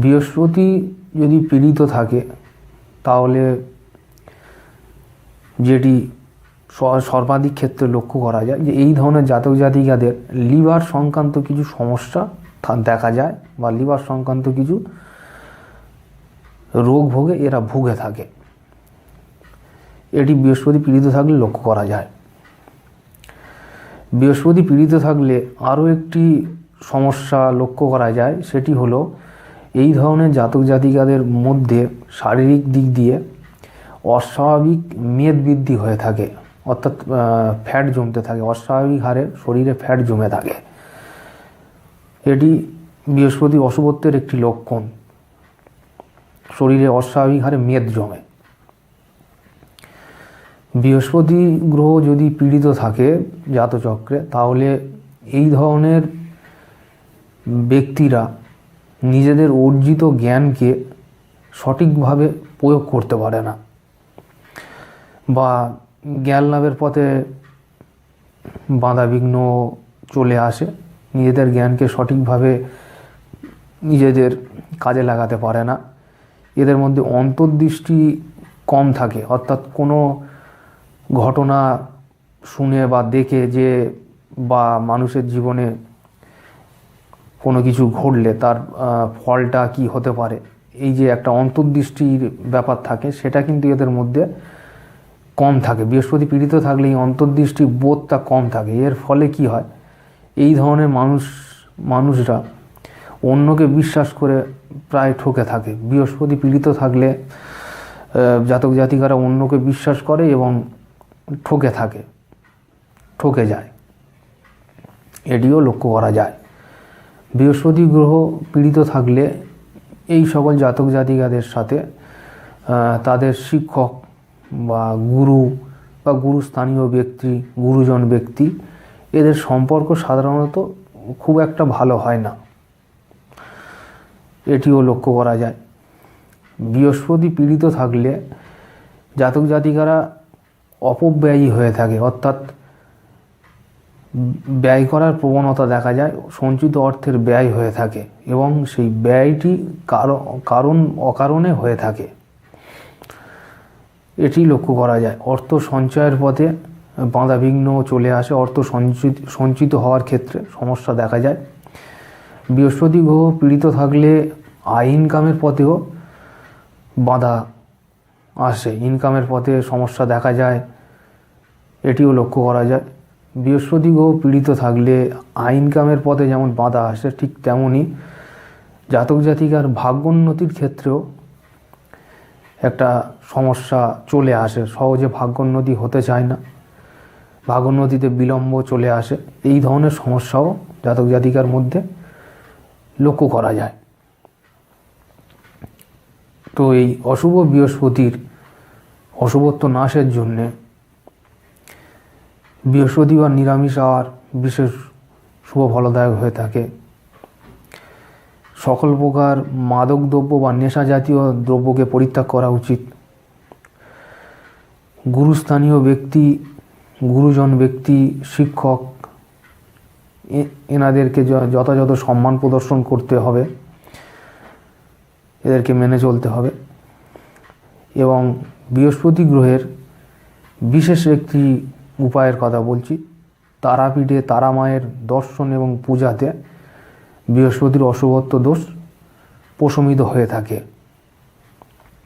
বৃহস্পতি যদি পীড়িত থাকে, তাহলে যেটি সর্বাধিক ক্ষেত্রে লক্ষ্য করা যায় যে এই ধরনের জাতক জাতিকাদের লিভার সংক্রান্ত কিছু সমস্যা দেখা যায় বা লিভার সংক্রান্ত কিছু রোগ ভোগে এরা ভুগে থাকে। এটি বৃহস্পতি পীড়িত থাকলে লক্ষ্য করা যায়। বৃহস্পতি পীড়িত থাকলে আরও একটি সমস্যা লক্ষ্য করা যায়, সেটি হলো এই ধরনের জাতক জাতিকাদের মধ্যে শারীরিক দিক দিয়ে অস্বাভাবিক মেদ বৃদ্ধি হয়ে থাকে, অর্থাৎ ফ্যাট জমতে থাকে, অস্বাভাবিক হারে শরীরে ফ্যাট জমে থাকে। এটি বৃহস্পতি অশুভত্বের একটি লক্ষণ। শরীরে অস্বাভাবিক হারে মেদ জমে। বৃহস্পতি গ্রহ যদি পীড়িত থাকে জাতচক্রে, তাহলে এই ধরনের ব্যক্তিরা নিজেদের অর্জিত জ্ঞানকে সঠিকভাবে প্রয়োগ করতে পারে না। বা জ্ঞান লাভের পথে বাধা বিঘ্ন চলে আসে, নিজেদের জ্ঞানকে সঠিকভাবে নিজেদের কাজে লাগাতে পারে না। এদের মধ্যে অন্তর্দৃষ্টি কম থাকে, অর্থাৎ কোনো ঘটনা শুনে বা দেখে যে বা মানুষের জীবনে কোনো কিছু ঘটলে তার ফলটা কি হতে পারে, এই যে একটা অন্তর্দৃষ্টির ব্যাপার থাকে, সেটা কিন্তু এদের মধ্যে কম থাকে। বৃহস্পতি পীড়িত থাকলে এই অন্তর্দৃষ্টি বোধটা কম থাকে। এর ফলে কি হয়? এই ধরনের মানুষ, মানুষরা অন্যকে বিশ্বাস করে প্রায় ঠকে থাকে। বৃহস্পতি পীড়িত থাকলে জাতক জাতিকারা অন্যকে বিশ্বাস করে এবং ঠকে থাকে, ঠকে যায়। এটিও লক্ষ্য করা যায়। বৃহস্পতি গ্রহ পীড়িত থাকলে এই সকল জাতক জাতিকাদের সাথে তাদের শিক্ষক বা গুরু বা গুরুস্থানীয় ব্যক্তি, গুরুজন ব্যক্তি, এদের সম্পর্ক সাধারণত খুব একটা ভালো হয় না। এটিও লক্ষ্য করা যায়। বৃহস্পতি পীড়িত থাকলে জাতক জাতিকারা অপব্যয়ী হয়ে থাকে, অর্থাৎ ব্যয় করার প্রবণতা দেখা যায়, সঞ্চিত অর্থের ব্যয় হয়ে থাকে এবং সেই ব্যয়টি কারণ কারণ, অকারণে হয়ে থাকে। এটি লক্ষ্য করা যায়। অর্থ সঞ্চয়ের পথে বাধাবিঘ্ন চলে আসে। অর্থ সঞ্চিত সঞ্চিত হওয়ার ক্ষেত্রে সমস্যা দেখা যায়। বৃহস্পতি গ্রহ পীড়িত থাকলে আয় ইনকামের পথেও বাধা আসে। ইনকামের পথে সমস্যা দেখা যায়। এটিও লক্ষ্য করা যায়। বৃহস্পতি গ্রহ পীড়িত থাকলে আয় ইনকামের পথে যেমন বাধা আসে ঠিক তেমনই জাতক জাতিকার ভাগ্যোন্নতির ক্ষেত্রেও একটা সমস্যা চলে আসে। সহজে ভাগ্যোন্নতি হতে চায় না। ভাগ্যোন্নতিতে বিলম্ব চলে আসে। এই ধরনের সমস্যাও জাতক জাতিকার মধ্যে লক্ষ্য করা যায়। তো এই অশুভ বৃহস্পতির অশুভত্ব নাশের জন্যে বৃহস্পতিবার নিরামিষ আহার বিশেষ শুভ ফলদায়ক হয়ে থাকে। সকল প্রকার মাদক দ্রব্য বা নেশা জাতীয় দ্রব্যকে পরিত্যাগ করা উচিত। গুরুস্থানীয় ব্যক্তি, গুরুজন ব্যক্তি, শিক্ষক এনাদেরকে যথাযথ সম্মান প্রদর্শন করতে হবে। এদেরকে মেনে চলতে হবে। এবং বৃহস্পতি গ্রহের বিশেষ একটি উপায়ের কথা বলছি। তারাপীঠে তারা মায়ের দর্শন এবং পূজাতে বৃহস্পতির অশুভত্ব দোষ প্রশমিত হয়ে থাকে।